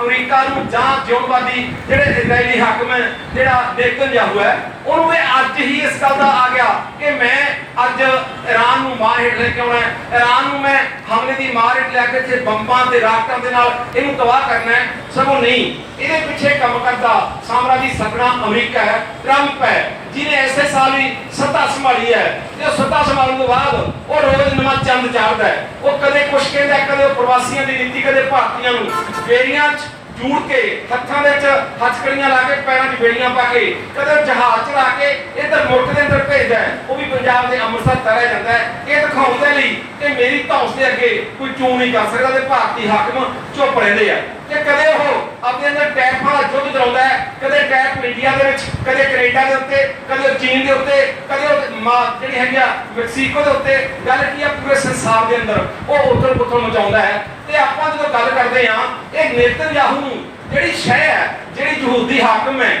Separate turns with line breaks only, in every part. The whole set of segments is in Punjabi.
ਅਮਰੀਕਾ ਨੂੰ ਜਾਂ ਜਿਉਣਵਾਦੀ ਜਿਹੜੇ ਇਜ਼ਰਾਈਲੀ ਹਾਕਮ ਹੈ, ਜਿਹੜਾ ਨੇਤਨਯਾਹੂ ਹੈ, ਉਹਨੂੰ ਇਹ ਅੱਜ ਹੀ ਇਸ ਗੱਲ ਦਾ ਆ ਗਿਆ ਕਿ ਮੈਂ ਅੱਜ ਇਰਾਨ ਨੂੰ ਮਾਰ ਹੇਠ ਲੈ ਕੇ ਆਉਣਾ ਹੈ। ਇਰਾਨ ਨੂੰ ਮੈਂ ਹਮਲੇ ਦੀ ਮਾਰ ਹੇਠ ਲੈ ਕੇ ਇੱਥੇ ਬੰਬਾਂ ਤੇ ਰਾਕਟਾਂ ਦੇ ਨਾਲ ਇਹਨੂੰ ਤਬਾਹ ਕਰਨਾ ਹੈ। ਸਗੋਂ ਨਹੀਂ, ਇਹਦੇ ਪਿੱਛੇ ਕੰਮ ਕਰਦਾ ਸਾਮਰਾਜੀ ਸਪਨਾ ਅਮਰੀਕਾ ਹੈ, ਟਰੰਪ ਹੈ। ਜਿਹਨੇ ਐਸੇ ਸਾਲ ਹੀ ਸੱਤਾ ਸੰਭਾਲੀ ਹੈ ਤੇ ਸੱਤਾ ਸੰਭਾਲਣ ਤੋਂ ਬਾਅਦ ਉਹ ਰੋਜ਼ ਨਵਾਂ ਚੰਦ ਚਾੜਦਾ ਹੈ। ਉਹ ਕਦੇ ਕੁਛ ਕਹਿੰਦਾ ਕਦੇ ਉਹ ਪ੍ਰਵਾਸੀਆਂ ਦੀ ਨੀਤੀ ਕਦੇ ਭਾਰਤੀਆਂ ਨੂੰ। ਬੇੜੀਆਂ 'ਚ ਜੂੜ ਕੇ, ਹੱਥਾਂ ਦੇ ਵਿੱਚ ਹੱਥਕੜੀਆਂ ਲਾ ਕੇ, ਪੈਰਾਂ 'ਚ ਬੇੜੀਆਂ ਪਾ ਕੇ, ਕਦੇ ਜਹਾਜ਼ ਚੜਾ ਕੇ ਇੱਧਰ ਮੁਲਕ ਦੇ ਅੰਦਰ ਭੇਜਦਾ ਉਹ ਵੀ ਪੰਜਾਬ ਦੇ ਅੰਮ੍ਰਿਤਸਰ ਤਰਿਆ ਜਾਂਦਾ ਹੈ। ਇਹ ਦਿਖਾਉਣ ਦੇ ਲਈ ਕਿ ਮੇਰੀ ਧੌਂਸ ਦੇ ਅੱਗੇ ਕੋਈ ਚੂੰ ਨਹੀਂ ਕਰ ਸਕਦਾ ਤੇ ਭਾਰਤੀ ਹਾਕਮ ਚੁੱਪ ਰਹਿੰਦੇ ਆ। ਤੇ ਕਦੇ ਉਹ ਆਪਣੇ ਅੰਦਰ ਟੈਪ ਵਾਲਾ ਯੁੱਧ ਚਲਾਉਂਦਾ ਹੈ, ਕਦੇ ਟੈਪ ਇੰਡੀਆ ਦੇ ਵਿੱਚ, ਕਦੇ ਕੈਨੇਡਾ ਦੇ ਉੱਤੇ, ਕਦੇ ਚੀਨ ਦੇ ਉੱਤੇ, ਕਦੇ ਉਹ ਜਿਹੜੀ ਹੈਗੀ ਆ ਮੈਕਸੀਕੋ ਦੇ ਉੱਤੇ, ਗੱਲ ਕੀ ਆ ਪੂਰੇ ਸੰਸਾਰ ਦੇ ਅੰਦਰ, ਉਹ ਉਥਲ ਪੁਥਲ ਮਚਾਉਂਦਾ ਹੈ। ਤੇ ਆਪਾਂ ਜਦੋਂ ਗੱਲ ਕਰਦੇ ਆ ਇਹ ਨੇਤਨਯਾਹੂ ਨੂੰ ਜਿਹੜੀ ਸ਼ਹਿ ਹੈ, ਜਿਹੜੀ ਯਹੂਦੀ ਹਾਕਮ ਹੈ,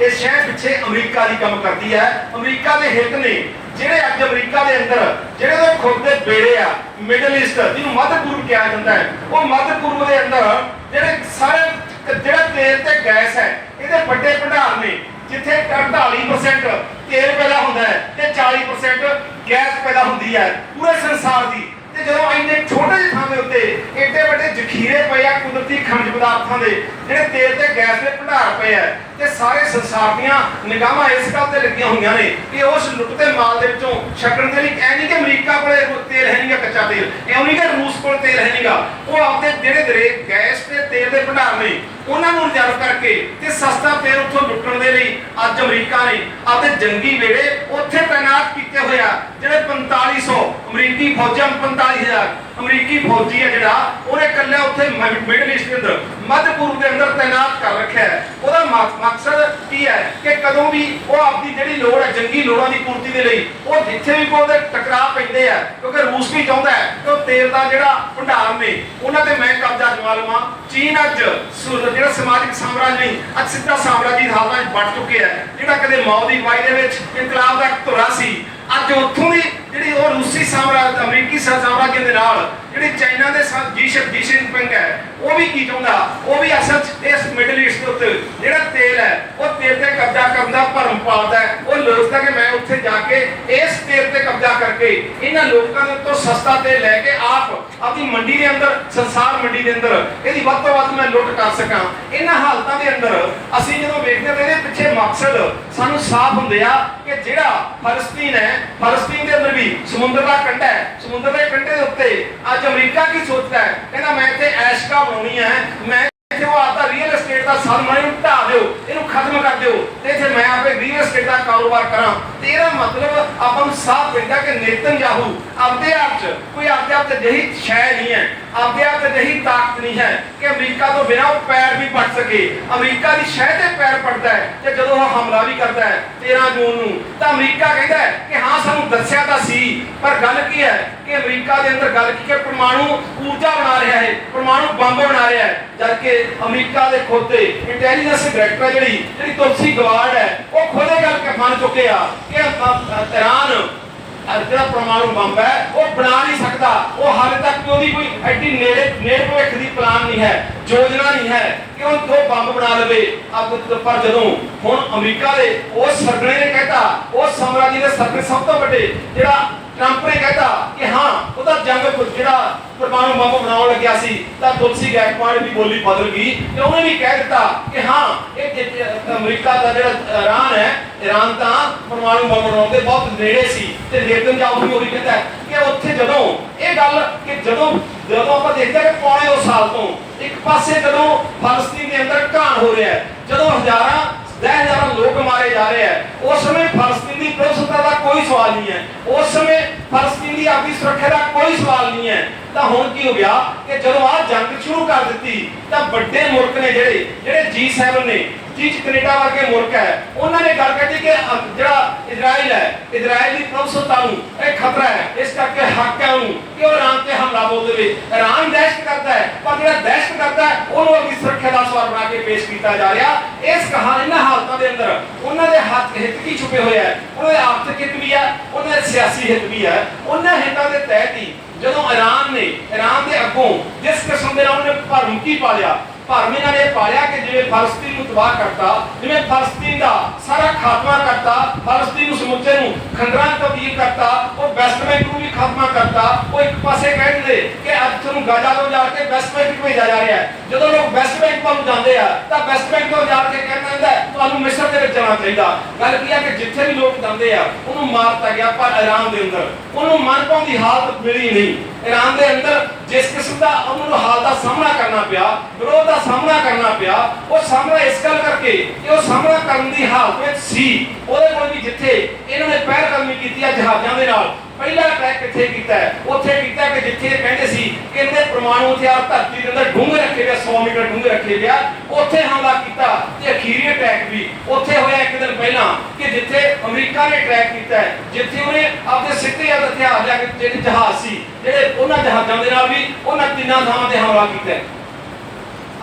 ਇਹ ਸ਼ਹਿਰ ਪਿੱਛੇ ਅਮਰੀਕਾ ਦੀ ਕੰਮ ਕਰਦੀ ਹੈ। ਅਮਰੀਕਾ ਦੇ ਹਿੱਤ ਨੇ ਜਿਹੜੇ ਅੱਜ ਅਮਰੀਕਾ ਦੇ ਅੰਦਰ, ਜਿਹੜੇ ਉਹਦੇ ਖੁਦ ਦੇ ਬੇੜੇ ਆ ਮਿਡਲ ਈਸਟ ਜਿਹਨੂੰ ਮੱਧ ਪੂਰਬ ਕਿਹਾ ਜਾਂਦਾ ਹੈ, ਉਹ ਮੱਧ ਪੂਰਬ ਦੇ ਅੰਦਰ ਜਿਹੜੇ ਸਾਰੇ ਜਿਹੜਾ ਤੇਲ ਤੇ ਗੈਸ ਹੈ, ਇਹਦੇ ਵੱਡੇ ਭੰਡਾਰ ਨੇ, ਜਿੱਥੇ 48% ਤੇਲ ਪੈਦਾ ਹੁੰਦਾ ਹੈ ਤੇ 40% ਗੈਸ ਪੈਦਾ ਹੁੰਦੀ ਹੈ, ਪੂਰੇ ਸੰਸਾਰ ਦੀ। ਤੇ ਜਦੋਂ ਇੰਨੇ ਛੋਟੇ ਜਿਹੇ ਥਾਂ ਦੇ ਉੱਤੇ ਏਡੇ ਵੱਡੇ ਜ਼ਖੀਰੇ ਪਏ ਆ ਕੁਦਰਤੀ ਖਣਿਜ ਪਦਾਰਥਾਂ ਦੇ, ਜਿਹੜੇ ਤੇਲ ਤੇ ਗੈਸ ਦੇ ਭੰਡਾਰ ਪਏ ਆ, ਤੇ ਸਾਰੇ ਸੰਸਾਰ ਦੀਆਂ ਨਿਗਾਹਾਂ ਇਸ ਗੱਲ ਤੇ ਲੱਗੀਆਂ ਹੋਈਆਂ ਨੇ ਕਿ ਉਸ ਲੁੱਟਦੇ ਮਾਲ ਦੇ ਵਿੱਚੋਂ ਛਕਣ ਦੇ ਲਈ ਐ ਨਹੀਂ ਕਿ ਅਮਰੀਕਾ ਕੋਲੇ ਤੇਲ ਹੈ ਨਹੀਂਗਾ ਕੱਚਾ ਤੇਲ ਐ ਨਹੀਂ ਕਿ ਰੂਸ ਕੋਲ ਤੇਲ ਹੈ ਨਹੀਂਗਾ। ਉਹ ਆਪਦੇ ਜਿਹੜੇ ਦਰੇ ਗੈਸ ਤੇ ਤੇਲ ਦੇ ਭੰਡਾਰ ਨੇ, ਉਹਨਾਂ ਨੂੰ ਰਿਜ਼ਰਵ ਕਰਕੇ ਤੇ ਸਸਤਾ ਤੇਲ ਉੱਥੋਂ ਲੁੱਟਣ ਦੇ ਲਈ ਅੱਜ ਅਮਰੀਕਾ ਨੇ ਆਪਦੇ ਜੰਗੀ ਵੇੜੇ ਉੱਥੇ ਤਾਇਨਾਤ ਕੀਤੇ ਹੋਇਆ ਜਿਹੜੇ 4500 ਅਮਰੀਕੀ ਫੌਜਾਂ ਅਮਰੀਕੀ ਫੌਜੀ ਹੈ ਜਿਹੜਾ, ਉਹਨੇ ਇਕੱਲਾ ਉੱਥੇ ਮਿਡਲ ਈਸਟ ਦੇ ਅੰਦਰ ਮੱਧ ਪੂਰਬ ਦੇ ਅੰਦਰ ਤਾਇਨਾਤ ਕਰ ਰੱਖਿਆ ਹੈ। ਉਹਦਾ ਮਕਸਦ ਕੀ ਹੈ ਕਿ ਕਦੋਂ ਵੀ ਉਹ ਆਪਦੀ ਜਿਹੜੀ ਲੋੜ ਹੈ, ਜੰਗੀ ਲੋੜਾਂ ਦੀ ਪੂਰਤੀ ਦੇ ਲਈ, ਉਹ ਜਿੱਥੇ ਵੀ ਕੋਈ ਟਕਰਾਅ ਪੈਂਦੇ ਆ, ਕਿਉਂਕਿ ਰੂਸ ਵੀ ਚਾਹੁੰਦਾ ਹੈ ਕਿ ਉਹ ਤੇਲ ਦਾ ਜਿਹੜਾ ਭੰਡਾਰ ਨੇ ਉਹਨਾਂ ਤੇ ਮੈਂ ਕਬਜ਼ਾ ਜਮਾ ਲਵਾਂ। ਚੀਨ ਅੱਜ ਜਿਹੜਾ ਸਮਾਜਿਕ ਸਾਮਰਾਜ ਨਹੀਂ ਅੱਜ ਸਿੱਧਾ ਸਾਮਰਾਜੀ ਹਾਲਤਾਂ 'ਚ ਵੱਟ ਚੁੱਕਿਆ ਹੈ। ਜਿਹੜਾ ਕਦੇ ਮਾਓ ਦੀ ਅਗਵਾਈ ਦੇ ਵਿੱਚ ਇਨਕਲਾਬ ਦਾ ਧੁਰਾ ਸੀ, ਅੱਜ ਉੱਥੋਂ ਦੀ ਜਿਹੜੀ ਉਹ ਰੂਸੀ ਸਾਮਰਾਜ ਅਮਰੀਕੀ ਸਾਮਰਾਜ ਦੇ ਨਾਲ ਜਿਹੜੀ ਚਾਈਨਾ ਦੇ ਜੀਸ਼ਨ ਜੀਸ਼ਨ ਪਿੰਗ ਹੈ ਉਹ ਵੀ ਕੀ ਚਾਹੁੰਦਾ? ਉਹ ਵੀ ਅਸਲ 'ਚ ਇਸ ਮਿਡਲ ਈਸਟ ਦੇ ਉੱਤੇ ਜਿਹੜਾ ਤੇਲ ਹੈ, ਉਹ ਤੇਲ ਤੇ ਕਬਜ਼ਾ ਕਰਨ ਦਾ ਭਰਮ ਪਾਲਦਾ ਹੈ। ਉਹ ਲੋਚਦਾ ਕਿ ਮੈਂ ਉੱਥੇ ਜਾ ਕੇ ਇਸ ਤੇਲ ਤੇ ਕਬਜ਼ਾ ਕਰਕੇ ਇਹਨਾਂ ਲੋਕਾਂ ਦੇ ਸਸਤਾ ਤੇਲ ਲੈ ਕੇ ਆਪ ਆਪਣੀ ਮੰਡੀ ਦੇ ਅੰਦਰ, ਸੰਸਾਰ ਮੰਡੀ ਦੇ ਅੰਦਰ, ਇਹਦੀ ਵੱਧ ਤੋਂ ਵੱਧ ਮੈਂ ਲੁੱਟ ਕਰ ਸਕਾਂ। ਇਹਨਾਂ ਹਾਲਤਾਂ ਦੇ ਅੰਦਰ ਅਸੀਂ ਜਦੋਂ ਵੇਖਦੇ ਹਾਂ ਤਾਂ ਇਹਦੇ ਪਿੱਛੇ ਮਕਸਦ ਸਾਨੂੰ ਸਾਫ਼ ਹੁੰਦੇ ਆ ਕਿ ਜਿਹੜਾ ਫਲਸਤੀਨ ਹੈ, ਫਲਸਤੀਨ ਦੇ ਅੰਦਰ ਵੀ ਸਮੁੰਦਰ ਦਾ ਕੰਢਾ ਹੈ। ਸਮੁੰਦਰ ਦੇ ਕੰਢੇ ਦੇ ਉੱਤੇ ਅੱਜ ਅਮਰੀਕਾ ਕੀ ਸੋਚਦਾ ਹੈ? ਕਹਿੰਦਾ ਮੈਂ ਇੱਥੇ ਐਸ਼ਕਾ ਬਣਾਉਣੀ ਹੈ, ਮੈਂ ਇੱਥੇ ਆਪਦਾ ਰੀਅਲ ਏਸਟੇਟ ਦਾ ਸਰਮਾਨੀ ਨੂੰ ਢਾ ਦਿਓ, ਇਹਨੂੰ ਖਤਮ ਕਰ ਦਿਓ। ਤੇ ਇੱਥੇ ਮੈਂ ਆਪੇ ਰੀਅਲ ਏਸਟੇਟ ਕਾਰੋਬਾਰ ਕਰਾਂ। ਤੇ ਇਹਦਾ ਮਤਲਬ ਆਪਾਂ ਨੂੰ ਸਾਫ਼ ਪੈਂਦਾ ਕਿ ਨੇਤਨਯਾਹੂ ਆਪਦੇ ਆਪ 'ਚ, ਕੋਈ ਆਪਦੇ ਆਪ ਤੇ ਜਹੀ ਸ਼ੈ ਨਹੀਂ ਹੈ। ਆਪਦੇ ਆਪ ਤੇ ਜਹੀ ਤਾਕਤ ਨਹੀਂ ਹੈ ਕਿ ਅਮਰੀਕਾ ਤੋਂ ਬਿਨਾਂ ਉਹ ਪੈਰ ਵੀ ਪੜ ਸਕੇ। ਅਮਰੀਕਾ ਦੀ ਸ਼ੈ ਤੇ ਪੈਰ ਪੜਦਾ ਹੈ ਤੇ ਜਦੋਂ ਉਹ ਹਮਲਾ ਵੀ ਕਰਦਾ ਹੈ 13 ਜੂਨ ਨੂੰ, ਤਾਂ ਅਮਰੀਕਾ ਕਹਿੰਦਾ ਹੈ ਕਿ ਹਾਂ, ਸਾਨੂੰ ਦੱਸਿਆ ਤਾਂ ਸੀ, ਪਰ ਗੱਲ ਕੀ ਹੈ ਕਿ ਅਮਰੀਕਾ ਦੇ ਅੰਦਰ ਗੱਲ ਕੀ ਹੈ? ਪਰਮਾਣੂ ਊਰਜਾ ਬਣਾ ਰਿਹਾ ਹੈ, ਪਰਮਾਣੂ ਬੰਬ ਬਣਾ ਰਿਹਾ ਹੈ। ਜਦਕਿ ਅਮਰੀਕਾ ਦੇ ਖੁਦ ਦੇ ਇੰਟੈਲੀਜੈਂਸ ਡਾਇਰੈਕਟਰ ਜਿਹੜੀ ਜਿਹੜੀ ਤੁਲਸੀ ਗਵਾ ਗਵਾਰਡ ਹੈ। ਉਹ ਖੁਦ ਇਹ ਗੱਲ ਕਿ ਕਿ ਅ- ਜਿਹੜਾ ਪਰਮਾਣੂ ਬੰਬ ਹੈ, ਉਹ ਬਣਾ ਨਹੀਂ ਸਕਦਾ। ਉਹ ਹਾਲੇ ਤੱਕ ਉਹਦੀ ਕੋਈ ਐਡੀ ਨੇੜੇ, ਨੇੜ ਭਵਿੱਖ ਦੀ ਪਲਾਨ ਨਹੀਂ ਹੈ, ਯੋਜਨਾ ਨਹੀਂ ਹੈ ਕਿ ਉਹ ਦੋ ਬੰਬ ਬਣਾ ਲਵੇ। ਅਬ ਪਰ ਜਦੋਂ, ਹੁਣ ਅਮਰੀਕਾ ਦੇ ਉਸ ਸਰਗਣੇ ਨੇ ਕਹਿਤਾ ਉਸ ਸਾਮਰਾਜੀ ਦੇ ਸਰਗਣੇ ਸਭ ਤੋਂ ਵੱਡੇ, ਜਿਹੜਾ ਟਰੰਪ ਨੇ ਕਹਿਤਾ ਕਿ ਹਾਂ, ਉਹਦਾ ਜੰਗ ਜਿਹੜਾ ਪਰਮਾਣੂ ਬੰਬ ਬਣਾਉਣ ਲੱਗਿਆ ਸੀ, ਤਾਂ ਤੁਲਸੀ ਗੈਕਵਾੜ ਦੀ ਬੋਲੀ ਬਦਲ ਗਈ ਤੇ ਉਹਨੇ ਵੀ ਕਹਿ ਦਿੱਤਾ ਕਿ ਹਾਂ, ਇਹ ਅਮਰੀਕਾ ਦਾ ਜਿਹੜਾ ਇਰਾਨ ਹੈ, ਇਰਾਨ ਤਾਂ ਪਰਮਾਣੂ ਬੰਬ ਬਣਾਉਣ ਦੇ ਬਹੁਤ ਨੇੜੇ ਸੀ ਤੇ ਲੇਕਿਨ ਜਾਉ ਵੀ ਕਹਿੰਦਾ ਕਿ ਉੱਥੇ ਜਦੋਂ ਇਹ ਗੱਲ ਕਿ ਜਦੋਂ ਜਦੋਂ ਆਪਾਂ ਦੇਖਦੇ ਹਾਂ ਕਿ ਪੌਣੇ ਉਹ ਸਾਲ ਤੋਂ ਇੱਕ ਪਾਸੇ ਜਦੋਂ ਫਲਸਤੀਨ ਦੇ ਅੰਦਰ ਘਾਣ ਹੋ ਰਿਹਾ ਹੈ, ਜਦੋਂ ਹਜ਼ਾਰਾਂ ਹਜ਼ਾਰਾਂ ਲੋਕ ਮਾਰੇ ਜਾ ਰਹੇ ਹੈ ਉਸ ਸਮੇਂ ਫਲਸਤੀਨ ਦੀ ਪ੍ਰਭੂਸੱਤਾ ਦਾ ਕੋਈ ਸਵਾਲ ਨਹੀਂ ਹੈ। ਉਸ ਸਮੇਂ ਫਲਸਤੀਨ ਦੀ ਆਪਣੀ ਸੁਰੱਖਿਆ ਦਾ ਕੋਈ ਸਵਾਲ ਨਹੀਂ ਹੈ। ਤਾਂ ਹੁਣ ਕੀ ਹੋ ਗਿਆ ਕਿ ਜਦੋਂ ਆਹ ਜੰਗ ਸ਼ੁਰੂ ਕਰ ਦਿੱਤੀ, ਤਾਂ ਵੱਡੇ ਮੁਲਕ ਨੇ ਜਿਹੜੇ ਜਿਹੜੇ G7 ਨੇ ਜਿਹ ਕੈਨੇਡਾ ਵਰਗੇ ਮੁਲਕ ਹੈ, ਉਹਨਾਂ ਨੇ ਗੱਲ ਕੀਤੀ ਕਿ ਜਿਹੜਾ ਇਜ਼ਰਾਈਲ ਹੈ, ਇਜ਼ਰਾਈਲ ਦੀ ਪ੍ਰਭੂਸੱਤਾ ਨੂੰ, ਇਹ ਖਤਰਾ ਹੈ, ਇਸ ਕਰਕੇ ਹੱਕ ਹੈ ਉਹਨੂੰ ਕਿ ਉਹ ਇਰਾਨ ਤੇ ਹਮਲਾ ਬੋਲ ਦੇਵੇ ਇਰਾਨ ਦਹਿਸ਼ਤ ਕਰਦਾ ਹੈ, ਪਰ ਜਿਹੜਾ ਦਹਿਸ਼ਤ ਕਰਦਾ ਹੈ, ਉਹਨੂੰ ਆਪਣੀ ਸੁਰੱਖਿਆ ਦਾ ਸਵਾਲ ਬਣਾ ਕੇ ਪੇਸ਼ ਕੀਤਾ ਜਾ ਰਿਹਾ। ਇਸ ਕਹਾਣੀ ਇਹਨਾਂ ਹਾਲਤਾਂ ਦੇ ਅੰਦਰ ਉਹਨਾਂ ਦੇ ਹੱਥ ਹਿੱਤ ਕੀ ਛੁਪੇ ਹੋਏ ਹੈ? ਉਹਨਾਂ ਦੇ ਆਰਥਿਕ ਹਿੱਤ ਵੀ ਹੈ, ਉਹਨਾਂ ਦੇ ਸਿਆਸੀ ਹਿੱਤ ਵੀ ਹੈ। ਉਹਨਾਂ ਹਿੱਤਾਂ ਦੇ ਤਹਿਤ ਹੀ ਜਦੋਂ ਇਰਾਨ ਨੇ, ਇਰਾਨ ਦੇ ਅੱਗੋਂ ਜਿਸ ਕਿਸਮ ਦੇ ਨਾਲ ਉਹਨੇ ਭਰਮ ਪਾ ਲਿਆ ਭਰਮ ਇਹਨਾਂ ਨੇ ਪਾਲਿਆ ਕਿ ਜਿਵੇਂ ਫਲਸਤੀਨ ਨੂੰ ਤਬਾਹ ਕਰਤਾ, ਜਿਵੇਂ ਫਲਸਤੀਨ ਦਾ ਸਾਰਾ ਖਾਤਮਾ ਕਰਤਾ, ਫਲਸਤੀਨ ਨੂੰ ਸਮੁੱਚੇ ਨੂੰ ਖੰਡਰਾਂ ਚ ਤਬਦੀਲ ਕਰਤਾ, ਉਹ ਵੈਸਟ ਬੈਂਕ ਨੂੰ ਵੀ ਖਾਤਮਾ ਕਰਤਾ, ਉਹ ਇੱਕ ਪਾਸੇ ਕਹਿੰਦੇ ਕਿ ਅੱਜ ਨੂੰ ਗਾਜ਼ਾ ਤੋਂ ਜਾ ਕੇ ਵੈਸਟ ਬੈਂਕ ਭੇਜਿਆ ਜਾ ਰਿਹਾ ਹੈ। ਜਦੋਂ ਲੋਕ ਵੈਸਟ ਬੈਂਕ ਵੱਲ ਜਾਂਦੇ ਆ, ਤਾਂ ਵੈਸਟ ਬੈਂਕ ਤੋਂ ਜਾ ਕੇ ਕਹਿੰਦਾ ਹੁੰਦਾ ਤੁਹਾਨੂੰ ਮਿਸਰ ਦੇ ਵਿੱਚ ਜਾਣਾ ਚਾਹੀਦਾ। ਗੱਲ ਕੀ ਹੈ ਕਿ ਜਿੱਥੇ ਵੀ ਲੋਕ ਜਾਂਦੇ ਆ, ਉਹਨੂੰ ਮਾਰਤਾ ਗਿਆ, ਪਰ ਇਰਾਨ ਦੇ ਅੰਦਰ। ਉਹਨੂੰ ਮਨ ਪਾਉਂਦੀ ਹਾਲਤ ਮਿਲੀ ਨਹੀਂ। ਇਰਾਨ ਦੇ ਅੰਦਰ ਜਿਸ ਕਿਸਮ ਦਾ ਉਹਨੂੰ ਹਾਲ ਦਾ ਸਾਹਮਣਾ ਕਰਨਾ ਪਿਆ, ਵਿਰੋਧ ਦਾ ਸਾਹਮਣਾ ਕਰਨਾ ਪਿਆ, ਉਹ ਸਾਹਮਣਾ ਇਸ ਗੱਲ ਕਰਕੇ ਕਿ ਉਹ ਸਾਹਮਣਾ ਕਰਨ ਦੀ ਹਾਲਤ ਵਿੱਚ ਸੀ। ਉਹਦੇ ਕੋਲ ਵੀ ਜਿੱਥੇ ਇਹਨਾਂ ਨੇ ਪਹਿਲ ਕਦਮੀ ਕੀਤੀ ਹੈ ਜਹਾਜ਼ਾਂ ਦੇ ਨਾਲ ਪਹਿਲਾ ਅਟੈਕ ਕਿੱਥੇ ਕੀਤਾ ਹੈ? ਉੱਥੇ ਕੀਤਾ ਕਿ ਜਿੱਥੇ ਕਹਿੰਦੇ ਸੀ ਕਿ ਇਹਦੇ ਪ੍ਰਮਾਣੂ ਹਥਿਆਰ ਧਰਤੀ ਦੇ ਅੰਦਰ ਡੂੰਘੇ ਰੱਖੇ ਗਏ 100 ਮੀਟਰ ਡੂੰਘੇ ਰੱਖੇ ਗਿਆ ਉੱਥੇ ਹਮਲਾ ਕੀਤਾ ਤੇ ਅਖੀਰੀ ਅਟੈਕ ਵੀ। ਉੱਥੇ ਹੋਇਆ ਇੱਕ ਦਿਨ ਪਹਿਲਾਂ ਕਿ ਜਿੱਥੇ ਅਮਰੀਕਾ ਨੇ ਅਟੈਕ ਕੀਤਾ ਜਿੱਥੇ ਉਹਨੇ ਆਪਣੇ ਸਿੱਧੇ ਹੱਥ ਹਥਿਆਰ ਲਿਆ ਕੇ, ਜਿਹੜੇ ਜਹਾਜ਼ ਸੀ, ਜਿਹੜੇ ਉਹਨਾਂ ਜਹਾਜ਼ਾਂ ਦੇ ਨਾਲ ਵੀ ਉਹਨਾਂ ਤਿੰਨਾਂ ਥਾਵਾਂ ਤੇ ਹਮਲਾ ਕੀਤਾ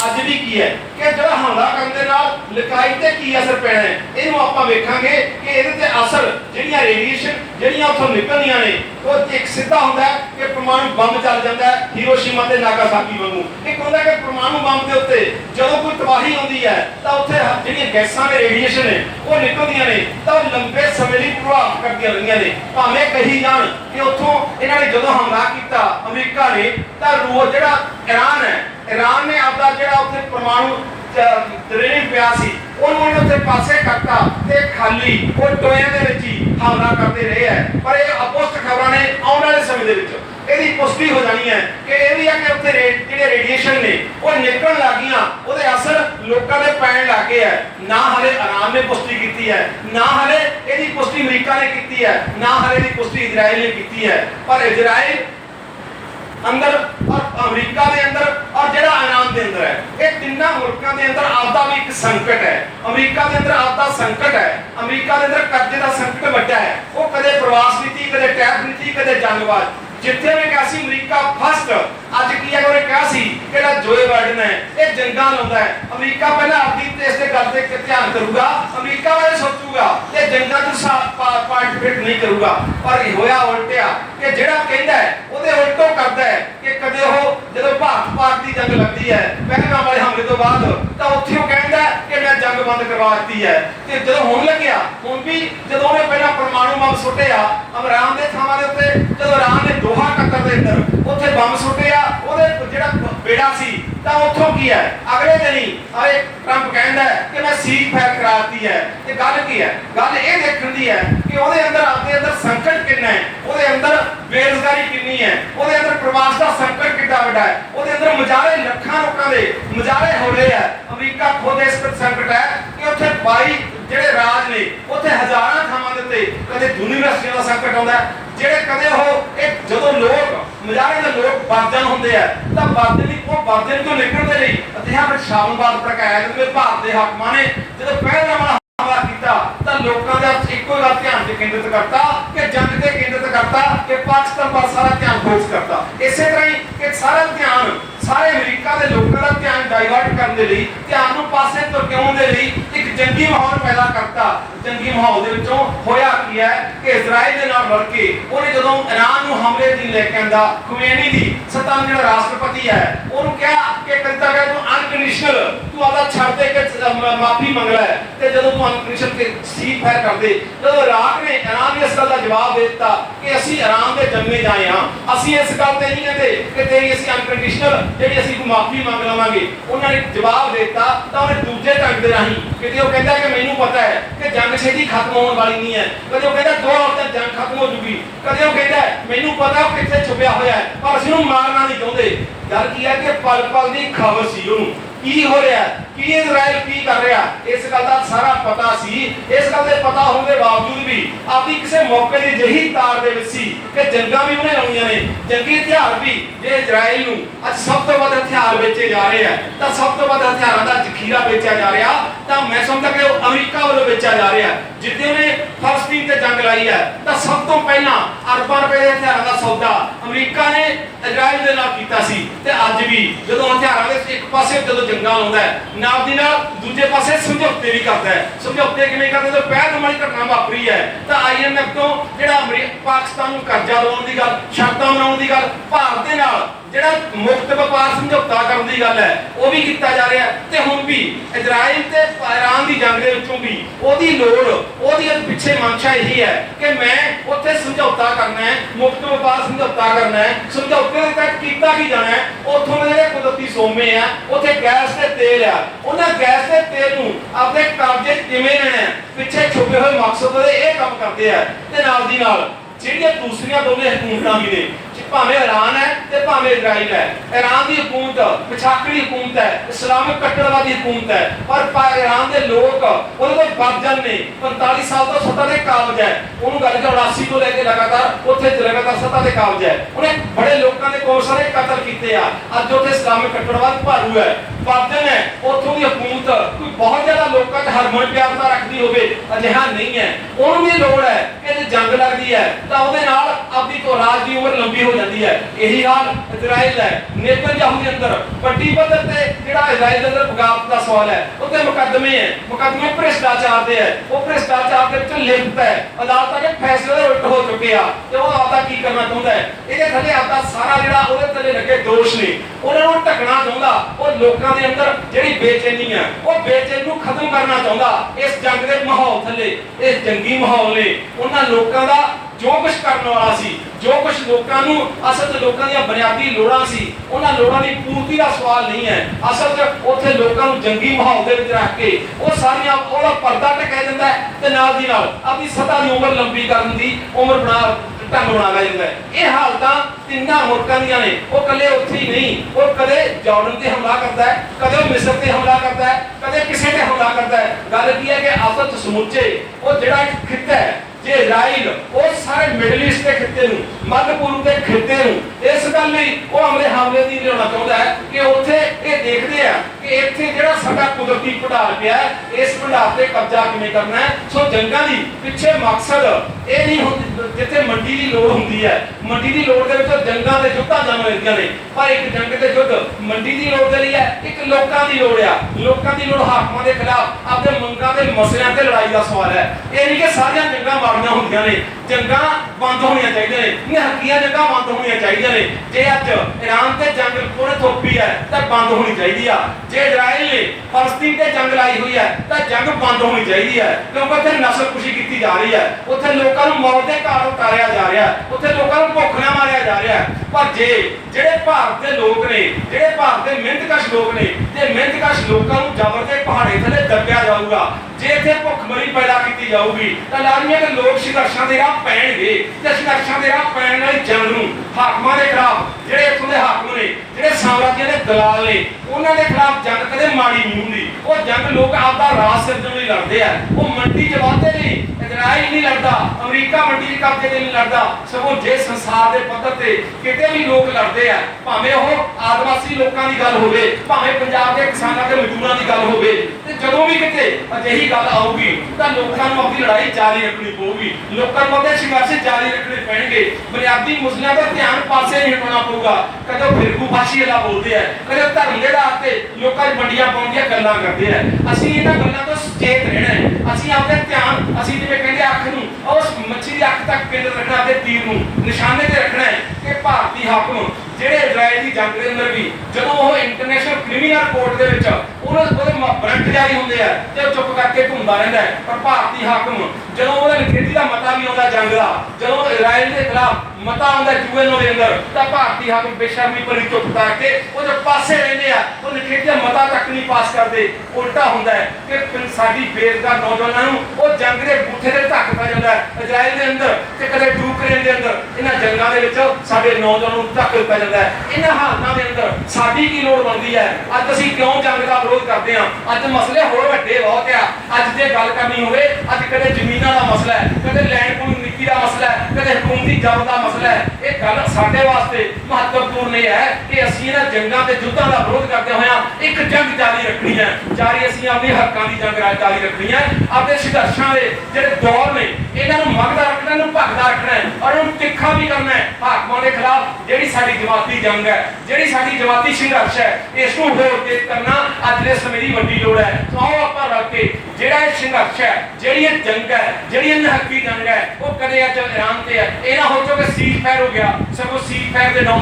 ਅੱਜ ਵੀ ਕੀ ਹੈ? ਕਿ ਜਿਹੜਾ ਹਮਲਾ ਕਰਨ ਦੇ ਨਾਲ ਲਕਾਈ ਤੇ ਕੀ ਅਸਰ ਪੈਣਾ ਹੈ? ਇਹਨੂੰ ਆਪਾਂ ਵੇਖਾਂਗੇ ਕਿ ਇਹਦੇ ਤੇ ਅਸਰ ਜਿਹੜੀਆਂ ਰੇਡੀਏਸ਼ਨ ਜਿਹੜੀਆਂ ਉੱਥੋਂ ਨਿਕਲਦੀਆਂ ਨੇ, ਉਹ ਇੱਕ ਸਿੱਧਾ ਹੁੰਦਾ ਹੈ ਕਿ ਪਰਮਾਣੂ ਬੰਬ ਚੱਲ ਜਾਂਦਾ ਹੈ ਹੀਰੋਸ਼ੀਮਾ ਤੇ ਨਾਗਾਸਾਕੀ ਵਾਂਗੂ ਇੱਕ ਹੁੰਦਾ ਕਿ ਪਰਮਾਣੂ ਬੰਬ ਦੇ ਉੱਤੇ ਜਦੋਂ ਕੋਈ ਤਬਾਹੀ ਹੁੰਦੀ ਹੈ, ਤਾਂ ਉੱਥੇ ਜਿਹੜੀਆਂ ਗੈਸਾਂ ਦੇ ਰੇਡੀਏਸ਼ਨ ਨੇ, ਉਹ ਨਿਕਲਦੀਆਂ ਨੇ, ਤਾਂ ਲੰਬੇ ਸਮੇਂ ਲਈ ਪ੍ਰਭਾਵ ਕਰਦੀਆਂ ਰਹਿੰਦੀਆਂ ਨੇ। ਭਾਵੇਂ ਕਹੀ ਜਾਣ ਕਿ ਉੱਥੋਂ ਇਹਨਾਂ ਨੇ ਜਦੋਂ ਹਮਲਾ ਕੀਤਾ ਅਮਰੀਕਾ ਨੇ, ਤਾਂ ਰੂਸ ਜਿਹੜਾ ਈਰਾਨ ਹੈ। ਈਰਾਨ ਨੇ ਆਪਦਾ ਜਿਹੜਾ ਉੱਥੇ ਪਰਮਾਣੂ ਟ੍ਰੇਨਿੰਗ ਪਿਆ ਸੀ, ਉਹਨੂੰ ਉਹਨੇ ਉੱਥੇ ਪਾਸੇ ਕਰਤਾ ਤੇ ਖਾਲੀ ਉਹ ਟੋਇਆਂ ਦੇ ਵਿੱਚ ਹੀ ਹਮਲਾ ਕਰਦੇ ਰਹੇ ਹੈ। ਪਰ ਇਹ ਅਪੋਸਟ ਖਬਰਾਂ ਨੇ ਆਉਣ ਵਾਲੇ ਸਮੇਂ ਦੇ ਵਿੱਚ। ਇਹਦੀ ਪੁਸ਼ਟੀ ਹੋ ਜਾਣੀ ਹੈ ਕਿ ਇਹ ਵੀ ਆ ਕਿ ਉੱਥੇ ਜਿਹੜੇ ਰੇਡੀਏਸ਼ਨ ਨੇ, ਉਹ ਨਿਕਲਣ ਲੱਗੀਆਂ। ਉਹਦੇ ਅਸਰ ਲੋਕਾਂ ਦੇ ਪੈਣ ਲੱਗੇ ਹੈ। ਨਾ ਹਲੇ ਇਰਾਨ ਨੇ ਪੁਸ਼ਟੀ ਕੀਤੀ ਹੈ। ਨਾ ਹਲੇ ਇਹਦੀ ਪੁਸ਼ਟੀ ਅਮਰੀਕਾ ਨੇ ਕੀਤੀ ਹੈ। ਨਾ ਹਲੇ ਇਹਦੀ ਪੁਸ਼ਟੀ ਇਜ਼ਰਾਈਲ ਨੇ ਕੀਤੀ ਹੈ। ਪਰ ਇਜ਼ਰਾਈਲ ਅੰਦਰ ਔਰ ਅਮਰੀਕਾ ਦੇ ਅੰਦਰ ਔਰ ਜਿਹੜਾ ਇਰਾਨ ਦੇ ਅੰਦਰ ਹੈ, ਇਹ ਤਿੰਨਾਂ ਮੁਲਕਾਂ ਦੇ ਅੰਦਰ ਆਪਦਾ ਵੀ ਇੱਕ ਸੰਕਟ ਹੈ। ਅਮਰੀਕਾ ਦੇ ਅੰਦਰ ਆਪਦਾ ਸੰਕਟ ਹੈ। ਅਮਰੀਕਾ ਦੇ ਅੰਦਰ ਕਰਜ਼ੇ ਦਾ ਸੰਕਟ ਵੱਡਾ ਹੈ। ਉਹ ਕਦੇ ਪ੍ਰਵਾਸ ਨੀਤੀ, ਕਦੇ ਟੈਕਸ ਨੀਤੀ, ਕਦੇ ਜੰਗਬਾਜ਼। ਜਿੱਥੇ ਵੀ ਕਿਹਾ ਸੀ ਅਮਰੀਕਾ ਫਸਟ ਅੱਜ ਕੀ ਹੈ ਉਹਨੇ ਕਿਹਾ ਸੀ ਕਿ ਜਿਹੜਾ ਜੋਏ ਬਾਈਡਨ ਹੈ, ਇਹ ਜੰਗਾਂ ਲਾਉਂਦਾ ਹੈ। ਅਮਰੀਕਾ ਪਹਿਲਾਂ ਆਪਦੀ ਤੇ ਦੇ ਗੱਲ ਤੇ ਧਿਆਨ ਕਰੂਗਾ, ਅਮਰੀਕਾ ਬਾਰੇ ਸੋਚੂਗਾ ਤੇ ਜੰਗਾਂ 'ਚ ਪਾਰਟਿਸਿਪੇਟ ਨਹੀਂ ਕਰੂਗਾ। ਪਰ ਇਹ ਹੋਇਆ ਉਲਟਿਆ ਕਿ ਜਿਹੜਾ ਕਹਿੰਦਾ ਹੈ, ਉਹਦੇ ਉਲਟੋ ਕਰਦਾ ਹੈ ਕਿ ਕਦੇ ਉਹ ਜਦੋਂ ਭਾਰਤ ਪਾਕ ਦੀ ਜੰਗ ਲੱਗਦੀ ਹੈ, ਪਹਿਲਾਂ ਵਾਲੇ ਹਮਲੇ ਤੋਂ ਬਾਅਦ, ਤਾਂ ਉੱਥੇ ਉਹ ਕਹਿੰਦਾ ਕਿ ਮੈਂ ਜੰਗ ਬੰਦ ਕਰਵਾ ਦਿੱਤੀ ਹੈ। ਤੇ ਜਦੋਂ ਹੁਣ ਲੱਗਿਆ, ਹੁਣ ਵੀ ਜਦੋਂ ਉਹਨੇ ਪਹਿਲਾਂ ਪਰਮਾਣੂ ਬੰਬ ਸੁੱਟਿਆ, ਅਮਰਾਨ ਦੇ ਥਾਵਾਂ ਦੇ ਉੱਤੇ, ਜਦੋਂ ਰਾਮ ਨੇ ਦੋਹਾ ਕੱਤਰ ਦੇ ਅੰਦਰ ਉੱਥੇ ਬੰਬ ਸੁੱਟਿਆ ਉਹਦੇ ਜਿਹੜਾ ਬੇੜਾ ਸੀ ਤਾਂ ਉੱਥੋਂ ਕੀ ਹੈ? ਅਗਲੇ ਦਿਨ ਹੀ ਆਏ ਟਰੰਪ ਕਹਿੰਦਾ ਕਿ ਮੈਂ ਸੀਜ਼ ਫਾਇਰ ਕਰਾਤੀ ਹੈ। ਤੇ ਗੱਲ ਕੀ ਹੈ? ਗੱਲ ਇਹ ਦੇਖਣ ਦੀ ਹੈ ਕਿ ਉਹਦੇ ਅੰਦਰ ਆਪਦੇ ਅੰਦਰ ਸੰਕਟ ਕਿੰਨਾ ਹੈ? ਉਹਦੇ ਅੰਦਰ ਬੇਰੁਜ਼ਗਾਰੀ ਕਿੰਨੀ ਹੈ? ਉਹਦੇ ਅੰਦਰ ਪ੍ਰਵਾਸ ਦਾ ਸੰਕਟ ਕਿੰਨਾ ਵੱਡਾ ਹੈ? ਉਹਦੇ ਅੰਦਰ ਮਜਾਰੇ ਲੱਖਾਂ ਲੋਕਾਂ ਦੇ ਮਜਾਰੇ ਹੋ ਰਹੇ ਹੈ। ਅਮਰੀਕਾ ਖੁਦ ਇਸ ਵਿੱਚ ਸੰਕਟ ਹੈ ਕਿ ਉੱਥੇ 22 ਜਿਹੜੇ ਰਾਜ ਨੇ, ਉੱਥੇ ਹਜ਼ਾਰਾਂ ਥਾਵਾਂ ਦੇ ਉੱਤੇ ਕਦੇ ਯੂਨੀਵਰਸਿਟੀਆਂ ਦਾ ਸੰਕਟ ਆਉਂਦਾ ਜਿਹੜੇ ਕਦੇ ਉਹ ਇਹ ਜਦੋਂ ਲੋਕ ਮਜਾਰੇ ਦੇ ਲੋਕ ਵਰਜਨ ਹੁੰਦੇ ਆ। ਤਾਂ ਵਰਜਨ ਦੀ ਉਹ ਵਰਜਨ ਤੋਂ ਨਿਕਲਣ ਦੇ ਲਈ ਅਧਿਆਪਕ ਵਿੱਚ ਪ੍ਰਕਾਇਆ ਜਿਵੇਂ ਭਾਰਤ ਦੇ ਹਾਕਮਾਂ ਨੇ ਜਦੋਂ ਪਹਿਲਾ ਵਾਲਾ ਹਮਲਾ ਕੀਤਾ, ਤਾਂ ਲੋਕਾਂ ਦਾ ਇੱਕੋ ਗੱਲ ਧਿਆਨ ਤੇ ਕੇਂਦਰਿਤ ਕਰਤਾ ਕਿ ਜੰਗ ਤੇ ਕੇਂਦਰਿਤ ਕਰਤਾ ਕਿ ਪਾਕਿਸਤਾਨ ਵੱਲ ਸਾਰਾ ਧਿਆਨ ਫੋਕਸ ਕਰਤਾ। ਇਸੇ ਤਰ੍ਹਾਂ ਹੀ ਕਿ ਸਾਰਾ ਧਿਆਨ, ਸਾਰੇ ਅਮਰੀਕਾ ਦੇ ਲੋਕਾਂ ਦਾ ਧਿਆਨ ਡਾਇਵਰਟ ਕਰਨ ਦੇ ਲਈ, ਧਿਆਨ ਨੂੰ ਪਾਸੇ ਤੋਂ ਕਿਉਂ ਦੇ ਲਈ ਇੱਕ ਜੰਗੀ ਮਾਹੌਲ ਪੈਦਾ ਕਰਤਾ। ਜੰਗੀ ਮਾਹੌਲ ਦੇ ਵਿੱਚੋਂ ਹੋਇਆ ਕੀ ਹੈ ਕਿ ਇਜ਼ਰਾਈਲ ਦੇ ਨਾਲ ਰਲ ਕੇ ਉਹਨੇ ਜਦੋਂ ਇਰਾਨ ਨੂੰ ਹਮਲੇ ਦੀ ਲੈ ਕੇ ਆਂਦਾ, ਖੁਮੇਨੀ ਦੀ, ਸੱਤਾ ਜਿਹੜਾ ਰਾਸ਼ਟਰਪਤੀ ਹੈ, ਉਹਨੂੰ ਕਿਹਾ ਕਿ ਕਹਿੰਦਾ ਕਿ ਤੂੰ ਅਨਕੰਡੀਸ਼ਨਲ ਤੂੰ ਆਦਾ ਛੱਡ ਦੇ ਕਿ ਮਾਫੀ ਮੰਗ ਲੈ। ਤੇ ਜਦੋਂ ਤੂੰ ਅਨਕੰਡੀਸ਼ਨਲ ਤੇ ਸੀ ਫਾਇਰ ਕਰਦੇ ਜਦੋਂ ਇਰਾਕ ਨੇ ਇਰਾਨ ਨੇ ਇਸ ਗੱਲ ਦਾ ਜਵਾਬ ਦੇ ਦਿੱਤਾ ਕਿ ਅਸੀਂ ਇਰਾਨ ਦੇ ਜੰਮੇ ਜਾਏ ਹਾਂ, ਅਸੀਂ ਇਸ ਗੱਲ ਤੇ ਨਹੀਂ ਕਹਿੰਦੇ ਕਿ ਤੇਰੀ ਅਸੀਂ ਅਨਕੰਡੀਸ਼ਨਲ ਜਿਹੜੀ ਅਸੀਂ ਕੋਈ ਮਾਫੀ ਮੰਗ ਲਵਾਂਗੇ। ਉਹਨਾਂ ਨੇ ਜਵਾਬ ਦੇ ਦਿੱਤਾ, ਤਾਂ ਉਹਨੇ ਦੂਜੇ ਢੰਗ ਦੇ ਰਾਹੀਂ, ਕਿਤੇ ਉਹ ਕਹਿੰਦਾ ਕਿ ਮੈਨੂੰ ਪਤਾ ਹੈ ਕਿ ਜੰਗ ਛੇਤੀ ਖਤਮ ਹੋਣ ਵਾਲੀ ਨਹੀਂ ਹੈ। ਕਦੇ ਉਹ ਕਹਿੰਦਾ ਦੋ ਹਫ਼ਤੇ ਜੰਗ ਖਤਮ ਹੋ ਜੂਗੀ। ਕਦੇ ਉਹ ਕਹਿੰਦਾ, ਮੈਨੂੰ ਪਤਾ ਕਿੱਥੇ ਛੁਪਿਆ ਹੋਇਆ ਹੈ, ਪਰ ਅਸੀਂ ਉਹਨੂੰ ਮਾਰਨਾ ਨਹੀਂ ਚਾਹੁੰਦੇ। ਗੱਲ ਕੀ ਹੈ ਕਿ ਪਲ ਪਲ ਦੀ ਖਬਰ ਸੀ ਉਹਨੂੰ। ਕੀ ਹੋ ਰਿਹਾ ਕੀ ਇਜ਼ਰਾਈਲ ਕੀ ਕਰ ਰਿਹਾ? ਇਸ ਗੱਲ ਦਾ ਸਾਰਾ ਪਤਾ ਸੀ। ਇਸ ਗੱਲ ਦੇ ਪਤਾ ਹੋਣ ਦੇ ਬਾਵਜੂਦ ਵੀ ਆਪਣੀ ਕਿਸੇ ਮੌਕੇ ਦੀ ਜਹੀ ਤਾਰ ਦੇ ਵਿੱਚ ਸੀ ਕਿ ਜੰਗਾਂ ਵੀ ਉਹਨੇ ਲਾਉਣੀਆਂ ਨੇ। ਜੰਗੀ ਹਥਿਆਰ ਵੀ ਜੇ ਇਜ਼ਰਾਈਲ ਨੂੰ ਅੱਜ ਸਭ ਤੋਂ ਵੱਧ ਹਥਿਆਰ ਵੇਚੇ ਜਾ ਰਹੇ ਆ, ਤਾਂ ਸਭ ਤੋਂ ਵੱਧ ਹਥਿਆਰਾਂ ਦਾ ਜ਼ਖੀਰਾ ਵੇਚਿਆ ਜਾ ਰਿਹਾ, ਤਾਂ ਮੈਂ ਸਮਝਦਾ ਕਿ ਉਹ ਅਮਰੀਕਾ ਵੱਲੋਂ ਵੇਚਿਆ ਜਾ ਰਿਹਾ ਜਿੱਦੇ ਉਹਨੇ ਫਲਸਤੀਨ ਤੇ ਜੰਗ ਲਾਈ ਹੈ। ਤਾਂ ਸਭ ਤੋਂ ਪਹਿਲਾਂ ਅਰਬਾਂ ਰੁਪਏ ਦੇ ਹਥਿਆਰਾਂ ਦਾ ਸੌਦਾ ਅਮਰੀਕਾ ਨੇ ਇਜ਼ਰਾਈਲ ਦੇ ਨਾਲ ਕੀਤਾ ਸੀ। ਤੇ ਅੱਜ ਵੀ ਜਦੋਂ ਹਥਿਆਰਾਂ ਦੇ ਇੱਕ ਪਾਸੇ ਜਦੋਂ ਜੰਗਾਂ ਲਾਉਂਦਾ ਨਾਲ ਦੀ ਨਾਲ ਦੂਜੇ ਪਾਸੇ ਸਮਝੌਤੇ ਵੀ ਕਰਦਾ ਹੈ। ਸਮਝੌਤੇ ਕਿਵੇਂ ਕਰਦਾ? ਜਦੋਂ ਪਹਿਲ ਵਾਲੀ ਘਟਨਾ ਵਾਪਰੀ ਹੈ, ਤਾਂ ਆਈਐਮਐਫ ਤੋਂ ਜਿਹੜਾ ਅਮਰੀ- ਪਾਕਿਸਤਾਨ ਨੂੰ ਕਰਜ਼ਾ ਲਾਉਣ ਦੀ ਗੱਲ, ਸ਼ਰਤਾਂ ਬਣਾਉਣ ਦੀ ਗੱਲ, ਭਾਰਤ ਦੇ ਨਾਲ ਜਿਹੜਾ ਮੁਕਤ ਵਪਾਰ ਸਮਝੌਤਾ ਕਰਨ ਦੀ ਗੱਲ ਹੈ, ਉਹ ਵੀ ਕੀਤਾ ਜਾ ਰਿਹਾ ਹੈ। ਤੇ ਹੁਣ ਵੀ ਇਜ਼ਰਾਈਲ ਤੇ ਇਰਾਨ ਦੀ ਜੰਗ ਦੇ ਵਿੱਚੋਂ ਵੀ ਉਹਦੀ ਲੋੜ ਪਿੱਛੇ ਮਨਸ਼ਾ ਇਹੀ ਹੈ ਕਿ ਮੈਂ ਉੱਥੇ ਸਮਝੌਤਾ ਕਰਨਾ ਹੈ ਮੁਕਤ ਵਪਾਰ ਸਮਝੌਤਾ ਕਰਨਾ ਹੈ, ਸਮਝੌਤੇ ਦੇ ਤਹਿਤ ਕੀਤਾ ਕੀ ਜਾਣਾ ਹੈ? ਉੱਥੋਂ ਦੇ ਜਿਹੜੇ ਕੁਦਰਤੀ ਸੋਮੇ ਆ, ਉੱਥੇ ਗੈਸ ਤੇ ਤੇਲ ਆ। ਉਹਨਾਂ ਗੈਸ ਤੇ ਤੇਲ ਨੂੰ ਆਪਣੇ ਕਬਜ਼ੇ ਕਿਵੇਂ ਲੈਣਾ ਪਿੱਛੇ ਛੁਪੇ ਹੋਏ ਮਕਸਦ ਦੇ ਇਹ ਕੰਮ ਕਰਦੇ ਆ। ਤੇ ਨਾਲ ਦੀ ਨਾਲ, ਜਿਹੜੀਆਂ ਦੂਸਰੀਆਂ ਦੋਨੇ ਹਕੂਮਤਾਂ ਵੀ ਨੇ ਭਾਵੇਂ ਇਰਾਨ ਹੈ ਤੇ ਭਾਵੇਂ ਇਜ਼ਰਾਈਲ ਹੈ। ਇਰਾਨ ਦੀ ਹਕੂਮਤ, ਪਿਛਾਕੜੀ ਹਕੂਮਤ ਹੈ, ਇਸਲਾਮਿਕ ਕੱਟੜਵਾਦੀ ਹਕੂਮਤ ਹੈ। ਪਰ ਇਰਾਨ ਦੇ ਲੋਕ ਉਹਦੇ ਤੋਂ ਬਦਜਨ ਨੇ 45 ਸਾਲ ਤੋਂ ਸੱਤਾ ਦੇ ਕਾਬਜ ਹੈ। ਉਹਨੂੰ ਗੱਲ ਕਿ 89 ਤੋਂ ਲੈ ਕੇ ਲਗਾਤਾਰ ਉੱਥੇ ਲਗਾਤਾਰ ਸੱਤਾ ਦੇ ਕਾਬਜ ਹੈ। ਉਹਨੇ ਬੜੇ ਲੋਕਾਂ ਦੇ ਕੋਲ ਸਾਰੇ ਕਤਲ ਕੀਤੇ ਆ। ਅੱਜ ਉੱਥੇ ਇਸਲਾਮਿਕ ਕੱਟੜਵਾਦ ਭਾਰੂ ਹੈ। ਬਦਜਨ ਹੈ, ਉੱਥੋਂ ਦੀ ਹਕੂਮਤ, ਕੋਈ ਬਹੁਤ ਜ਼ਿਆਦਾ ਲੋਕਾਂ 'ਚ ਹਰਮਨ ਪਿਆਰਤਾ ਰੱਖਦੀ ਹੋਵੇ, ਅਜਿਹਾ ਨਹੀਂ ਹੈ। ਉਹਨੂੰ ਵੀ ਲੋੜ ਹੈ ਕਿ ਜੇ ਜੰਗ ਲੱਗਦੀ ਹੈ, ਤਾਂ ਉਹਦੇ ਨਾਲ ਆਪਣੀ ਤੋਂ ਰਾਜ ਦੀ ਉਮਰ ਲੰਬੀ ਹੋ ਜਾਂਦੀ ਹੈ। ਇਹੀ ਹਾਲ ਇਜ਼ਰਾਈਲ ਹੈ। ਨੇਤਨਯਾਹੂ ਦੇ ਅੰਦਰ। ਵੱਡੀ ਪੱਧਰ ਤੇ ਜਿਹੜਾ ਇਜ਼ਰਾਈਲ ਦੇ ਅੰਦਰ ਬਗਾਵਤ ਦਾ ਸਵਾਲ ਹੈ। ਉੱਤੇ ਮੁਕੱਦਮੇ ਹੈ। ਮੁਕੱਦਮੇ ਭ੍ਰਿਸ਼ਟਾਚਾਰ ਦੇ ਹੈ। ਉਹ ਭ੍ਰਿਸ਼ਟਾਚਾਰ ਦੇ ਵਿੱਚ ਲਿਖਤ ਹੈ। ਅਦਾਲਤਾਂ ਦੇ ਫੈਸਲੇ ਦੇ ਉਲਟ ਹੋ ਚੁੱਕੇ ਆ। ਤੇ ਉਹ ਆਪਦਾ ਕੀ ਕਰਨਾ ਚਾਹੁੰਦਾ ਹੈ? ਇਹਦੇ ਥੱਲੇ ਆਪਦਾ ਸਾਰਾ ਜਿਹੜਾ ਉਹਦੇ ਥੱਲੇ ਲੱਗੇ ਦੋਸ਼ ਨੇ। ਉਹਨਾਂ ਨੂੰ ਢਕਣਾ ਚਾਹੁੰਦਾ। ਉਹ ਲੋਕਾਂ ਦੇ ਅੰਦਰ ਜਿਹੜੀ ਬੇਚੈਨੀ ਹੈ ਉਹ ਬੇਚੈਨੀ ਨੂੰ ਖਤਮ ਕਰਨਾ ਚਾਹੁੰਦਾ। ਇਸ ਜੰਗ ਦੇ ਮਾਹੌਲ ਥੱਲੇ, ਇਸ ਜੰਗੀ ਮਾਹੌਲ ਨੇ। ਉਹਨਾਂ ਲੋਕਾਂ ਦਾ ਜੋ ਕੁਝ ਕਰਨ ਵਾਲਾ ਸੀ, ਜੋ ਕੁਝ ਲੋਕਾਂ ਨੂੰ ਅਸਲ 'ਚ ਲੋਕਾਂ ਦੀਆਂ ਬੁਨਿਆਦੀ ਲੋੜਾਂ ਸੀ, ਉਹਨਾਂ ਲੋੜਾਂ ਦੀ ਪੂਰਤੀ ਦਾ ਸਵਾਲ ਨਹੀਂ ਹੈ। ਅਸਲ 'ਚ ਉੱਥੇ ਲੋਕਾਂ ਨੂੰ ਜੰਗੀ ਮਾਹੌਲ ਦੇ ਵਿੱਚ ਰੱਖ ਕੇ ਉਹ ਸਾਰੀਆਂ ਉਹਦਾ ਪਰਦਾ ਟਕਿਆ ਜਾਂਦਾ ਹੈ ਤੇ ਨਾਲ ਦੀ ਨਾਲ ਆਪਣੀ ਸਦਾ ਦੀ ਉਮਰ ਲੰਬੀ ਕਰਨ ਦੀ ਉਮਰ ਬਣਾ, ਢੰਗ ਬਣਾ ਲਿਆ ਜਾਂਦਾ ਹੈ। ਇਹ ਹਾਲਤਾਂ ਤਿੰਨਾਂ ਮੁਲਕਾਂ ਦੀਆਂ ਨੇ। ਉਹ ਕੱਲੇ ਉੱਥੇ ਹੀ ਨਹੀਂ, ਉਹ ਕਦੇ ਜਾਰਡਨ ਤੇ ਹਮਲਾ ਕਰਦਾ ਹੈ, ਕਦੇ ਉਹ ਮਿਸਰ ਤੇ ਹਮਲਾ ਕਰਦਾ ਹੈ, ਕਦੇ ਕਿਸੇ ਤੇ ਹਮਲਾ ਕਰਦਾ ਹੈ। ਗੱਲ ਕੀ ਹੈ ਕਿ ਅਸਲ 'ਚ ਸਮੁੱਚੇ, ਉਹ ਜਿਹੜਾ ਇੱਕ ਖਿੱਤਾ ਹੈ ਜੇ ਇਜ਼ਰਾਈਲ ਉਹ ਸਾਰੇ ਮਿਡਲ ਈਸਟ ਦੇ ਖਿੱਤੇ ਨੂੰ ਮੱਧ ਪੂਰਬ ਦੇ ਖਿੱਤੇ ਨੂੰ, ਇਸ ਗੱਲ ਲਈ ਉਹ ਹਮਲੇ ਹਮਲੇ ਦੀ ਲਿਆਉਣਾ ਚਾਹੁੰਦਾ। ਹੈ ਕਿ ਉੱਥੇ ਇਹ ਦੇਖਦੇ ਆ ਕਿ ਇੱਥੇ ਜਿਹੜਾ ਸਾਡਾ ਕੁਦਰਤੀ ਭੰਡਾਰ ਪਿਆ ਇਸ ਭੰਡਾਰ ਤੇ ਕਬਜ਼ਾ ਕਿਵੇਂ ਕਰਨਾ ਹੈ? ਸੋ ਜੰਗਾਂ ਦੀ ਪਿੱਛੇ ਮਕਸਦ ਇਹ ਨਹੀਂ ਹੁੰਦੀ, ਜਿੱਥੇ ਮੰਡੀ ਦੀ ਲੋੜ ਹੁੰਦੀ ਹੈ। ਮੰਡੀ ਦੀ ਲੋੜ ਦੇ ਵਿੱਚ ਜੰਗਾਂ ਦੇ ਯੁੱਧਾਂ ਜਨਮ ਲੈਂਦੀਆਂ ਨੇ। ਪਰ ਇੱਕ ਜੰਗ ਦੇ ਯੁੱਧ ਮੰਡੀ ਦੀ ਲੋੜ ਦੇ ਲਈ ਹੈ, ਇੱਕ ਲੋਕਾਂ ਦੀ ਲੋੜ ਆ। ਲੋਕਾਂ ਦੀ ਲੋੜ ਹਾਕਮਾਂ ਦੇ ਖਿਲਾਫ ਆਪਣੇ ਮੰਗਾਂ ਦੇ ਮਸਲਿਆਂ ਤੇ ਲੜਾਈ ਦਾ ਸਵਾਲ ਹੈ। ਇਹ ਨਹੀਂ ਕਿ ਸਾਰੀਆਂ ਜੰਗਾਂ ਮਾੜੀਆਂ ਹੁੰਦੀਆਂ ਨੇ। ਜੰਗਾਂ ਬੰਦ ਹੋਣੀਆਂ ਚਾਹੀਦੀਆਂ ਨੇ। ਇਹ ਹੱਕੀਆਂ ਜੰਗਾਂ ਬੰਦ ਹੋਣੀਆਂ ਚਾਹੀਦੀਆਂ ਨੇ। ਜੇ ਅੱਜ ਇਰਾਨ ਥੋਪੀ ਹੈ, ਤਾਂ ਬੰਦ ਹੋਣੀ ਚਾਹੀਦੀ ਆ। ਜੇ ਇਜ਼ਰਾਈਲ ਨੇ ਫਲਸਤੀਨ ਤੇ ਜੰਗ ਲਾਈ ਹੋਈ ਹੈ, ਤਾਂ ਜੰਗ ਬੰਦ ਹੋਣੀ ਚਾਹੀਦੀ ਹੈ। ਕਿਉਂਕਿ ਉੱਥੇ ਨਸਲਕੁਸ਼ੀ ਕੀਤੀ ਜਾ ਰਹੀ ਹੈ। ਉੱਥੇ ਲੋਕਾਂ ਨੂੰ ਮੌਤ ਦੇ ਘਾਟ ਉਤਾਰਿਆ ਜਾ ਰਿਹਾ ਹੈ। ਉੱਥੇ ਲੋਕਾਂ ਨੂੰ ਭੁੱਖ ਨਾਲ ਮਾਰਿਆ ਜਾ ਰਿਹਾ ਹੈ। ਪਰ ਜੇ ਜਿਹੜੇ ਭਾਰਤ ਦੇ ਲੋਕ ਨੇ, ਜਿਹੜੇ ਭਾਰਤ ਦੇ ਮਿਹਨਤਕਸ਼ ਲੋਕ ਨੇ, ਤੇ ਮਿਹਨਤਕਸ਼ ਲੋਕਾਂ ਨੂੰ ਜ਼ਬਰ ਦੇ ਪਹਾੜੇ ਥੱਲੇ ਦੱਬਿਆ ਜਾਊਗਾ, ਜੇ ਇੱਥੇ ਭੁੱਖਮਰੀ ਪੈਦਾ ਕੀਤੀ ਜਾਊਗੀ, ਤਾਂ ਲਾਜ਼ਮੀ ਹੈ ਕਿ ਲੋਕ ਸੰਘਰਸ਼ਾਂ ਦੇ ਰਾਹ ਪੈਣਗੇ। ਤੇ ਸੰਘਰਸ਼ਾਂ ਦੇ ਰਾਹ ਪੈਣ ਵਾਲੀ ਜੰਗ ਨੂੰ ਹਾਕਮਾਂ ਦੇ ਖਿਲਾਫ ਜਿਹੜੇ ਇੱਥੋਂ ਦੇ ਹਾਕਮ ਨੇ ਜਿਹੜੇ ਸਾਮਰਾਜੀਆਂ ਦੇ ਦਲਾਲ ਨੇ, ਉਹਨਾਂ ਦੇ ਖਿਲਾਫ ਜੰਗ ਕਦੇ ਮਾੜੀ ਨਹੀਂ ਹੁੰਦੀ। ਉਹ ਜੰਗ ਲੋਕ ਆਪਦਾ ਰਾਜ ਸਿਰਜਣ ਲਈ ਲੜਦੇ ਆ। ਉਹ ਮੰਡੀ 'ਚ ਵਾਧੇ ਲਈ ਇਜ਼ਰਾਈਲ ਨਹੀਂ ਲੜਦਾ, ਅਮਰੀਕਾ ਮੰਡੀ ਦੇ ਕਬਜ਼ੇ ਦੇ ਨਹੀਂ ਲੜਦਾ। ਸਗੋਂ ਜੇ ਸੰਸਾਰ ਦੇ ਪੱਧਰ ਤੇ ਕਿਤੇ ਵੀ ਲੋਕ ਲੜਦੇ ਆ, ਭਾਵੇਂ ਉਹ ਆਦਿਵਾਸੀ ਲੋਕਾਂ ਦੀ ਗੱਲ ਹੋਵੇ, ਭਾਵੇਂ ਪੰਜਾਬ ਦੇ ਕਿਸਾਨਾਂ ਤੇ ਮਜ਼ਦੂਰਾਂ ਦੀ ਗੱਲ ਹੋਵੇ, ਤੇ ਜਦੋਂ ਵੀ ਕਿਤੇ ਅਜਿਹੀ ਗੱਲ ਆਊਗੀ, ਤਾਂ ਲੋਕਾਂ ਨੂੰ ਆਪਣੀ ਲੜਾਈ ਜਾਰੀ ਰੱਖਣੀ ਪਊਗੀ। ਲੋਕਾਂ ਨੂੰ ਆਪਣੇ ਸੰਘਰਸ਼ ਜਾਰੀ ਰੱਖਣੇ ਪੈਣਗੇ। ਬੁਨਿਆਦੀ ਮੁਸਲਿਆਂ ਦਾ ਧਿਆਨ ਪਾਸੇ ਨਹੀਂ ਹਟਾਉਣਾ ਪਊਗਾ। ਕਦੇ ਉਹ ਫਿਰਕੂ ਫਾਸ਼ੀ ਵਾਲਾ ਬੋਲਦੇ ਆ, ਕਦੇ ਧਰਮ ਦੇ ਆਧਾਰ ਤੇ ਲੋਕਾਂ 'ਚ ਮੰਡੀਆਂ ਪਾਉਣ ਦੀਆਂ ਗੱਲਾਂ ਕਰਦੇ ਆ। ਅਸੀਂ ਇਹਨਾਂ ਗੱਲਾਂ ਤੋਂ ਸੁਚੇਤ ਰਹਿਣਾ ਅਸੀਂ ਆਪਣੇ ਧਿਆਨ, ਅਸੀਂ ਜਿਵੇਂ ਕਹਿੰਦੇ ਅੱਖ ਨੂੰ ਉਸ ਮੱਛੀ ਦੀ ਅੱਖ ਤੱਕ ਕੇਂਦਰ ਰੱਖਣਾ ਤੇ ਤੀਰ ਨੂੰ, ਨਿਸ਼ਾਨੇ ਤੇ ਰੱਖਣਾ ਹੈ ਕਿ ਭਾਰਤੀ ਹਾਕਮ ਜਿਹੜੇ ਇਜ਼ਰਾਈਲ ਦੀ ਜੰਗ ਦੇ ਅੰਦਰ ਵੀ, ਜਦੋਂ ਉਹ ਇੰਟਰਨੈਸ਼ਨਲ ਕ੍ਰਿਮੀਨਲ ਕੋਰਟ ਦੇ ਵਿੱਚ ਉਹਨਾਂ ਉਹਦੇ ਵਾਰੰਟ ਜਾਰੀ ਹੁੰਦੇ ਆ ਤੇ ਉਹ ਚੁੱਪ ਕਰਕੇ ਘੁੰਮਦਾ ਰਹਿੰਦਾ ਹੈ। ਪਰ ਭਾਰਤੀ ਹਾਕਮ ਜਦੋਂ ਉਹਦੇ ਨਿਖੇਧੀ ਦਾ ਮਤਾ ਵੀ ਆਉਂਦਾ ਜੰਗ ਦਾ ਜਦੋਂ ਇਜ਼ਰਾਈਲ ਦੇ ਖਿਲਾਫ ਮਤਾ ਆਉਂਦਾ ਯੂਐਨਓ ਦੇ ਅੰਦਰ, ਤਾਂ ਭਾਰਤੀ ਹਾਕਮ ਬੇਸ਼ਰਮੀ ਭਰੀ ਚੁੱਪ ਕਰਕੇ ਉਹ ਪਾਸੇ ਰਹਿੰਦੇ ਆ ਉਹ ਨਿਖੇਧੀ ਦਾ ਮਤਾ ਤੱਕ ਨਹੀਂ ਪਾਸ ਕਰਦੇ। ਉਲਟਾ ਹੁੰਦਾ ਹੈ ਕਿ ਸਾਡੀ ਬੇਰੁਜ਼ਗਾਰ ਨੌਜਵਾਨਾਂ ਨੂੰ ਉਹ ਜੰਗ ਦੇ ਬੂਥੇ ਤੇ ਧੱਕਦਾ ਜਾਂਦਾ ਇਜ਼ਰਾਈਲ ਦੇ ਅੰਦਰ ਤੇ ਕਦੇ ਯੂਕਰੇਨ ਦੇ ਅੰਦਰ। ਇਹਨਾਂ ਜੰਗਾਂ ਦੇ ਵਿੱਚ ਸਾਡੇ ਨੌਜਵਾਨਾਂ ਨੂੰ ਧੱਕ ਦਿੱਤਾ ਜਾਂਦਾ ਹੈ। ਇਹਨਾਂ ਹਾਲਤਾਂ ਦੇ ਅੰਦਰ ਸਾਡੀ ਕੀ ਲੋੜ ਬਣਦੀ ਹੈ? ਅੱਜ ਅਸੀਂ ਕਿਉਂ ਜੰਗ ਦਾ ਵਿਰੋਧ ਕਰਦੇ ਹਾਂ? ਅੱਜ ਮਸਲੇ ਹੋਰ ਵੱਡੇ ਬਹੁਤ ਆ। ਅੱਜ ਜੇ ਗੱਲ ਕਰਨੀ ਹੋਵੇ, ਅੱਜ ਕਦੇ ਜ਼ਮੀਨ ਦਾ ਮਸਲਾ ਹੈ, ਕਦੇ ਲੈਂਡ ਪੂਲਿੰਗ ਦਾ ਮਸਲਾ ਹੈ, ਕਦੇ ਹਕੂਮਤੀ ਜਬਰ ਦਾ ਮਸਲਾ ਹੈ। ਇਹ ਗੱਲ ਸਾਡੇ ਵਾਸਤੇ ਮਹੱਤਵਪੂਰਨ ਇਹ ਹੈ ਕਿ ਅਸੀਂ ਇਹਨਾਂ ਜੰਗਾਂ ਤੇ ਯੁੱਧਾਂ ਦਾ ਵਿਰੋਧ ਕਰਦੇ ਹੋਇਆਂ ਇੱਕ ਜੰਗ ਜਾਰੀ ਰੱਖਣੀ ਹੈ। ਜਾਰੀ ਅਸੀਂ ਆਪਣੇ ਹੱਕਾਂ ਦੀ ਜੰਗ ਜਾਰੀ ਰੱਖਣੀ ਹੈ। ਆਪਣੇ ਸੰਘਰਸ਼ਾਂ ਦੇ ਜਿਹੜੇ ਦੌਰ ਨੇ ਇਹਨਾਂ ਨੂੰ ਮਗਦਾ ਰੱਖਣਾ, ਇਹਨੂੰ ਭਗਦਾ ਰੱਖਣਾ ਹੈ ਔਰ ਇਹਨੂੰ ਤਿੱਖਾ ਵੀ ਕਰਨਾ ਹੈ ਹਾਕਮਾਂ ਦੇ ਖਿਲਾਫ ਜਿਹੜੀ ਸਾਡੀ ਜਮਾਤੀ ਜੰਗ ਹੈ, ਜਿਹੜੀ ਸਾਡੀ ਜਮਾਤੀ ਸੰਘਰਸ਼ ਹੈ, ਇਸ ਨੂੰ ਹੋਰ ਤੇਜ਼ ਕਰਨਾ ਅੱਜ ਦੇ ਸਮੇਂ ਦੀ ਵੱਡੀ ਲੋੜ ਹੈ। ਸੋ ਆਓ ਆਪਾਂ ਰਲ ਕੇ ਜਿਹੜਾ ਇਹ ਸੰਘਰਸ਼ ਹੈ, ਜਿਹੜੀ ਇਹ ਜੰਗ ਹੈ, ਜਿਹੜੀ ਇਹ ਨਹੱਕੀ ਜੰਗ ਹੈ, ਉਹ ਕਦੇ ਅੱਜ ਇਰਾਨ ਤੇ ਹੈ। ਇਹ ਨਾ ਹੋ ਚੁੱਕੇ ਸੀਜ਼ ਫਾਇਰ ਹੋ ਗਿਆ। ਸਗੋਂ ਸੀਜ਼ ਫਾਇਰ ਦੇ ਨਾਂ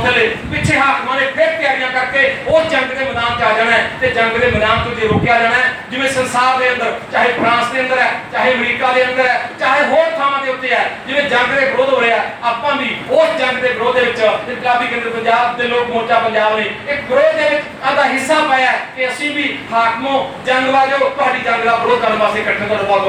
ਪਿੱਛੇ ਹਾਕਮਾਂ ਨੇ ਫਿਰ ਤਿਆਰੀਆਂ ਕਰਕੇ ਉਹ ਜੰਗ ਦੇ ਮੈਦਾਨ 'ਚ ਆ ਜਾਣਾ ਤੇ ਜੰਗ ਦੇ ਮੈਦਾਨ ਤੋਂ ਜੇ ਰੋਕਿਆ ਜਾਣਾ ਜਿਵੇਂ ਸੰਸਾਰ ਦੇ ਅੰਦਰ, ਚਾਹੇ ਫਰਾਂਸ ਦੇ ਅੰਦਰ ਹੈ, ਚਾਹੇ ਅਮਰੀਕਾ ਦੇ ਅੰਦਰ ਹੈ, ਚਾਹੇ ਹੋਰ ਥਾਵਾਂ ਦੇ ਉੱਤੇ ਹੈ, ਜਿਵੇਂ ਜੰਗ ਦੇ ਵਿਰੋਧ ਹੋ ਰਿਹਾ ਆਪਾਂ ਵੀ ਉਸ ਜੰਗ ਦੇ ਵਿਰੋਧ ਦੇ ਵਿੱਚ ਇਨਕਲਾਬੀ ਕੇਂਦਰ ਪੰਜਾਬ ਦੇ ਲੋਕ ਮੋਰਚਾ ਪੰਜਾਬ ਨੇ ਇੱਕ ਵਿਰੋਧ ਦੇ ਵਿੱਚ ਆਦਾ ਹਿੱਸਾ ਪਾਇਆ ਕਿ ਅਸੀਂ ਵੀ ਹਾਕਮੋ ਜੰਗ ਵਾਜੋ ਤੁਹਾਡੀ ਜੰਗ ਦਾ ਵਿਰੋਧ ਕਰਨ ਵਾਸਤੇ ਇਕੱਠੇ ਤੋਂ ਬਹੁਤ